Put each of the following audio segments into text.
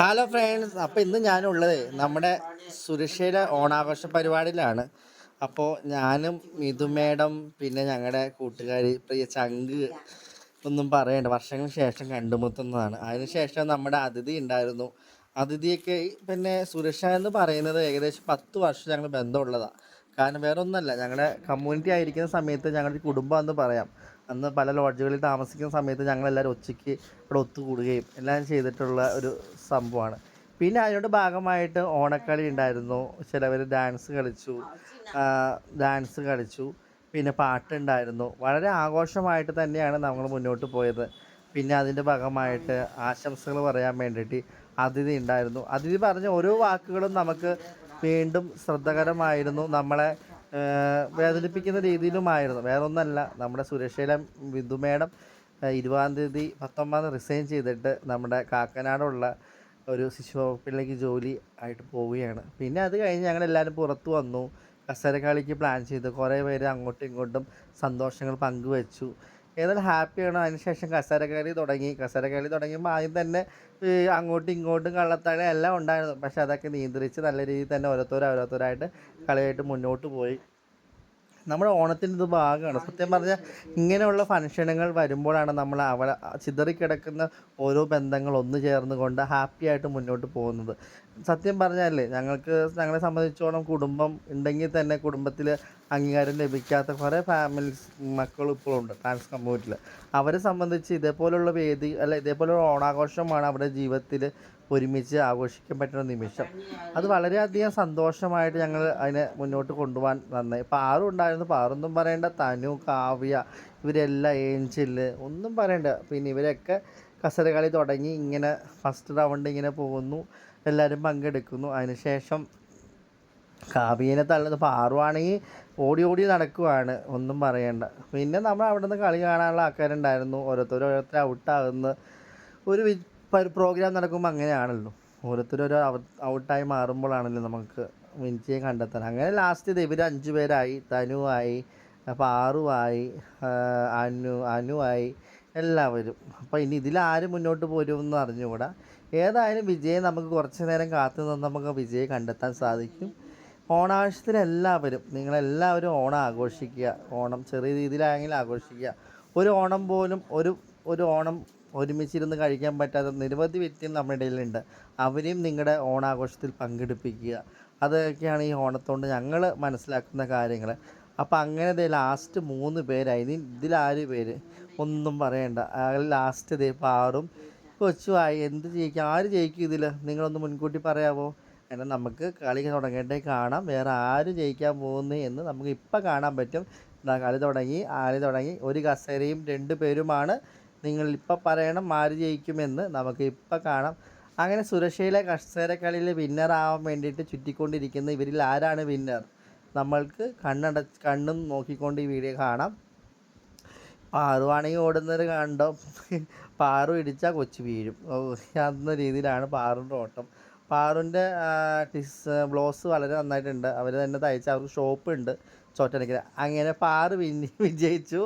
Hello friends അപ്പോൾ ഇന്ന് ഞാനുള്ളത് നമ്മുടെ സുരക്ഷയുടെ ഓണാഘോഷ പരിപാടിയിലാണ്. അപ്പോൾ ഞാനും മിഥു മേഡം പിന്നെ ഞങ്ങളുടെ കൂട്ടുകാരി പ്രിയ ചങ്ക് ഒന്നും പറയണ്ട. വർഷങ്ങൾക്ക് ശേഷം കണ്ടുമുട്ടുന്നതാണ്. അതിനുശേഷം നമ്മുടെ അതിഥി ഉണ്ടായിരുന്നു. അതിഥിയൊക്കെ പിന്നെ സുരക്ഷ എന്ന് പറയുന്നത് ഏകദേശം പത്ത് വർഷം ഞങ്ങൾ ബന്ധമുള്ളതാണ് കാരണം വേറെ ഒന്നല്ല ഞങ്ങളുടെ കമ്മ്യൂണിറ്റി ആയിരിക്കുന്ന സമയത്ത് ഞങ്ങളുടെ കുടുംബം എന്ന് പറയാം. അന്ന് പല ലോഡ്ജുകളിൽ താമസിക്കുന്ന സമയത്ത് ഞങ്ങളെല്ലാവരും ഒച്ചയ്ക്ക് ഇവിടെ ഒത്തുകൂടുകയും എല്ലാം ചെയ്തിട്ടുള്ള ഒരു സംഭവമാണ്. പിന്നെ അതിനോട് ഭാഗമായിട്ട് ഓണക്കളി ഉണ്ടായിരുന്നു. ചിലവർ ഡാൻസ് കളിച്ചു. ഡാൻസ് കളിച്ചു. പിന്നെ പാട്ടുണ്ടായിരുന്നു. വളരെ ആഘോഷമായിട്ട് തന്നെയാണ് നമ്മൾ മുന്നോട്ട് പോയത്. പിന്നെ അതിന്റെ ഭാഗമായിട്ട് ആശംസകൾ പറയാൻ വേണ്ടിയിട്ട് അതിഥി ഉണ്ടായിരുന്നു. അതിഥി പറഞ്ഞ ഓരോ വാക്കുകളും നമുക്ക് വീണ്ടും ശ്രദ്ധകരമായിരുന്നു. നമ്മളെ വേദനിപ്പിക്കുന്ന രീതിയിലുമായിരുന്നു. വേറെ ഒന്നല്ല നമ്മുടെ സുരക്ഷയിലെ വിധു മേഡം ഇരുപതാം തീയതി പത്തൊമ്പതാം റിസൈൻ ചെയ്തിട്ട് നമ്മുടെ കാക്കനാടുള്ള ഒരു ശിശു വകുപ്പിലേക്ക് ജോലി ആയിട്ട് പോവുകയാണ്. പിന്നെ അത് കഴിഞ്ഞ് ഞങ്ങൾ എല്ലാവരും പുറത്തു വന്നു. കസരക്കളിക്ക് പ്ലാൻ ചെയ്തു. കുറേ പേര് അങ്ങോട്ടും ഇങ്ങോട്ടും സന്തോഷങ്ങൾ പങ്കുവെച്ചു. ഏതായാലും ഹാപ്പിയാണ് അതിനുശേഷം കസരകളി തുടങ്ങി. കസരകളി തുടങ്ങിയപ്പോൾ ആദ്യം തന്നെ അങ്ങോട്ടും ഇങ്ങോട്ടും കള്ളത്തഴ എല്ലാം ഉണ്ടായിരുന്നു. പക്ഷെ അതൊക്കെ നിയന്ത്രിച്ച് നല്ല രീതിയിൽ തന്നെ ഓരോരുത്തർ ഓരോരുത്തരായിട്ട് കളിയായിട്ട് മുന്നോട്ട് പോയി. നമ്മുടെ ഓണത്തിന്റെ ഇത് ഭാഗമാണ്. സത്യം പറഞ്ഞാൽ ഇങ്ങനെയുള്ള ഫംഗ്ഷനുകൾ വരുമ്പോഴാണ് നമ്മൾ അവിടെ ചിതറിക്കിടക്കുന്ന ഓരോ ബന്ധങ്ങൾ ഒന്നു ചേർന്നുകൊണ്ട് ഹാപ്പി ആയിട്ട് മുന്നോട്ട് പോകുന്നത്. സത്യം പറഞ്ഞാലേ ഞങ്ങൾക്ക് ഞങ്ങളെ സംബന്ധിച്ചോളം കുടുംബം ഉണ്ടെങ്കിൽ തന്നെ കുടുംബത്തിൽ അംഗീകാരം ലഭിക്കാത്ത കുറേ ഫാമിലീസ് മക്കൾ ഇപ്പോഴുണ്ട് ട്രാൻസ് കമ്മ്യൂണിറ്റിയിൽ അവരെ സംബന്ധിച്ച് ഇതേപോലുള്ള വേദി അല്ല ഇതേപോലുള്ള ഓണാഘോഷമാണ് അവരുടെ ജീവിതത്തിൽ ഒരുമിച്ച് ആഘോഷിക്കാൻ പറ്റുന്ന നിമിഷം. അത് വളരെയധികം സന്തോഷമായിട്ട് ഞങ്ങൾ അതിനെ മുന്നോട്ട് കൊണ്ടുപോകാൻ നന്നായി. പാറു ഉണ്ടായിരുന്നു പാറൊന്നും പറയേണ്ട. തനു കാവ്യ ഇവരെല്ലാം ഏഞ്ചിൽ ഒന്നും പറയണ്ട. പിന്നെ ഇവരൊക്കെ കസരകളി തുടങ്ങി ഇങ്ങനെ ഫസ്റ്റ് റൗണ്ട് ഇങ്ങനെ പോകുന്നു. എല്ലാവരും പങ്കെടുക്കുന്നു. അതിനുശേഷം കാവ്യനെ തള്ളുന്നത് പാറുവാണെങ്കിൽ ഓടി ഓടി നടക്കുവാണ്. ഒന്നും പറയണ്ട. പിന്നെ നമ്മൾ അവിടെ നിന്ന് കളി കാണാനുള്ള ആൾക്കാരുണ്ടായിരുന്നു. ഓരോരുത്തർ ഓരോരുത്തർ ഔട്ടാകുന്ന. ഒരു പ്രോഗ്രാം നടക്കുമ്പോൾ അങ്ങനെയാണല്ലോ. ഓരോരുത്തർ ഒരു ഔട്ടായി മാറുമ്പോഴാണല്ലോ നമുക്ക് വിന്റിയെ കണ്ടെത്താൻ. അങ്ങനെ ലാസ്റ്റ് ഇത് ഇവർ അഞ്ച് പേരായി തനുവായി പാറുവായി അനു അനുവായി എല്ലാവരും. അപ്പോൾ ഇനി ഇതിലാര് മുന്നോട്ട് പോരുമെന്ന് അറിഞ്ഞുകൂടാ. ഏതായാലും വിജയം നമുക്ക് കുറച്ച് നേരം കാത്തു നിന്ന് നമുക്ക് വിജയം കണ്ടെത്താൻ സാധിക്കും. ഓണാവശ്യത്തിന് എല്ലാവരും നിങ്ങളെല്ലാവരും ഓണം ആഘോഷിക്കുക. ഓണം ചെറിയ രീതിയിലായെങ്കിലും ആഘോഷിക്കുക. ഒരു ഓണം പോലും ഒരു ഒരു ഓണം ഒരുമിച്ചിരുന്ന് കഴിക്കാൻ പറ്റാത്ത നിരവധി വ്യക്തികൾ നമ്മുടെ ഇടയിലുണ്ട്. അവരെയും നിങ്ങളുടെ ഓണാഘോഷത്തിൽ പങ്കെടുപ്പിക്കുക. അതൊക്കെയാണ് ഈ ഓണത്തോണ്ട് ഞങ്ങൾ മനസ്സിലാക്കുന്ന കാര്യങ്ങൾ അപ്പോൾ അങ്ങനെ ലാസ്റ്റ് മൂന്ന് പേരായി. ഇനി ഇതിലാര് പേര്? ഒന്നും പറയണ്ട. അയാൾ ലാസ്റ്റ് ഇതേ പാറും. കൊച്ചുമായി എന്ത് ജയിക്കും? ആര് ജയിക്കും ഇതിൽ നിങ്ങളൊന്ന് മുൻകൂട്ടി പറയാമോ അങ്ങനെ നമുക്ക് കളി തുടങ്ങേണ്ടേ കാണാം. വേറെ ആര് ജയിക്കാൻ പോകുന്നു എന്ന് നമുക്ക് ഇപ്പം കാണാൻ പറ്റും. കളി തുടങ്ങി ആര് തുടങ്ങി? ഒരു കസേരയും രണ്ട് പേരുമാണ്. നിങ്ങൾ ഇപ്പം പറയണം ആര് ജയിക്കുമെന്ന് നമുക്ക് ഇപ്പം കാണാം. അങ്ങനെ സുരക്ഷയിലെ കസേര കളിയിൽ വിന്നർ ആവാൻ വേണ്ടിയിട്ട് ചുറ്റിക്കൊണ്ടിരിക്കുന്ന ഇവരിൽ ആരാണ് വിന്നർ നമ്മൾക്ക് കണ്ണട കണ്ണും നോക്കിക്കൊണ്ട് ഈ വീഡിയോ കാണാം. പാറുവാണെങ്കിൽ ഓടുന്നത് കണ്ടോ? പാറു ഇടിച്ചാൽ കൊച്ചു വീഴും. എന്ന രീതിയിലാണ് പാറുന്റെ ഓട്ടം. പാറുന്റെ ടിസ് ബ്ലൗസ് വളരെ നന്നായിട്ടുണ്ട്. അവർ തന്നെ തയ്ച്ച അവർക്ക് ഷോപ്പ് ഉണ്ട് ചോറ്റനക്കിൽ അങ്ങനെ പാറു വിന്നി വിജയിച്ചു.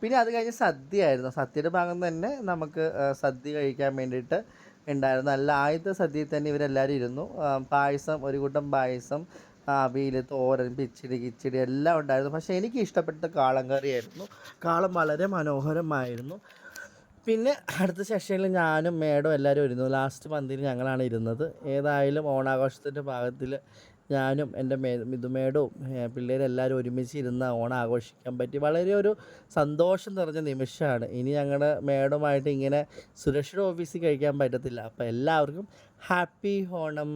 പിന്നെ അത് കഴിഞ്ഞ് സദ്യയായിരുന്നു സദ്യയുടെ ഭാഗം തന്നെ നമുക്ക് സദ്യ കഴിക്കാൻ വേണ്ടിയിട്ട് ഉണ്ടായിരുന്നു. നല്ല ആദ്യത്തെ സദ്യയിൽ തന്നെ ഇവരെല്ലാവരും ഇരുന്നു. പായസം ഒരു കൂട്ടം പായസം അവിയൽ തോരൻ പിച്ചിടി കിച്ചിടി എല്ലാം ഉണ്ടായിരുന്നു. പക്ഷേ എനിക്ക് ഇഷ്ടപ്പെട്ട കാളം കറിയായിരുന്നു. കാളം വളരെ മനോഹരമായിരുന്നു. പിന്നെ അടുത്ത സെഷനിൽ ഞാനും മേഡം എല്ലാവരും ഇരുന്നു. ലാസ്റ്റ് മന്തിൽ ഞങ്ങളാണ് ഇരുന്നത്. ഏതായാലും ഓണാഘോഷത്തിന്റെ ഭാഗത്തിൽ ഞാനും എന്റെ മേ മിതുമേടവും പിള്ളേരെല്ലാവരും ഒരുമിച്ച് ഇരുന്ന് ഓണം ആഘോഷിക്കാൻ പറ്റി. വളരെ ഒരു സന്തോഷം നിറഞ്ഞ നിമിഷമാണ്. ഇനി ഞങ്ങളുടെ മേഡുമായിട്ട് ഇങ്ങനെ സുരക്ഷിത ഓഫീസിൽ കഴിക്കാൻ പറ്റത്തില്ല. അപ്പോൾ എല്ലാവർക്കും ഹാപ്പി ഓണം.